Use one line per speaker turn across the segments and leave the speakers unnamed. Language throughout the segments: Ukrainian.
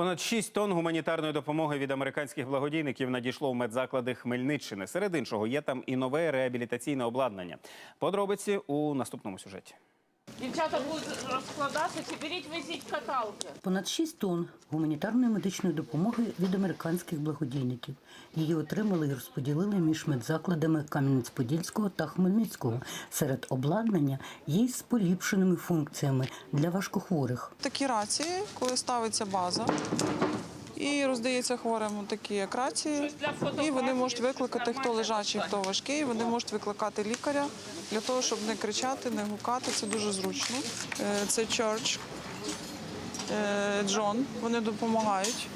Понад 6 тонн гуманітарної допомоги від американських благодійників надійшло в медзаклади Хмельниччини. Серед іншого є там і нове реабілітаційне обладнання. Подробиці у наступному сюжеті.
Дівчата будуть розкладатися, беріть, везіть каталки.
Понад 6 тонн гуманітарної медичної допомоги від американських благодійників. Її отримали і розподілили між медзакладами Кам'янець-Подільського та Хмельницького. Серед обладнання є з поліпшеними функціями для важкохворих.
Такі рації, коли ставиться база і роздається хворим такі рації, і вони можуть викликати, хто лежачий, хто важкий. Вони можуть викликати лікаря для того, щоб не кричати, не гукати. Це дуже зручно. Е, Це Church, е, Джон. Вони допомагають.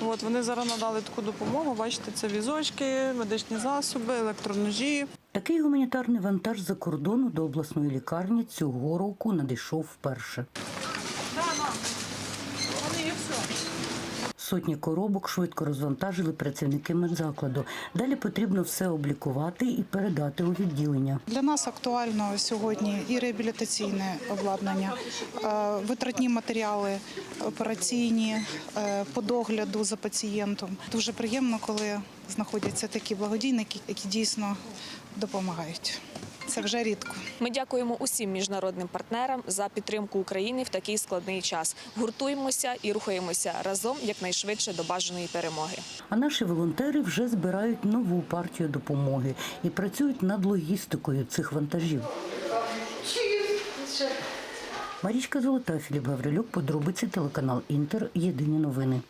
От вони зараз надали таку допомогу. Бачите, це візочки, медичні засоби, електроножі.
Такий гуманітарний вантаж за кордону до обласної лікарні цього року надійшов вперше. Сотні коробок швидко розвантажили працівники медзакладу. Далі потрібно все облікувати і передати у відділення.
Для нас актуально сьогодні і реабілітаційне обладнання, е, витратні матеріали операційні е, по догляду за пацієнтом. Дуже приємно, коли знаходяться такі благодійники, які дійсно допомагають. Це вже рідко.
Ми дякуємо усім міжнародним партнерам за підтримку України в такий складний час. Гуртуємося і рухаємося разом якнайшвидше до бажаної перемоги.
А наші волонтери вже збирають нову партію допомоги і працюють над логістикою цих вантажів. Марічка Золота, Філіп Гаврилюк, подробиці телеканал Інтер. Єдині новини.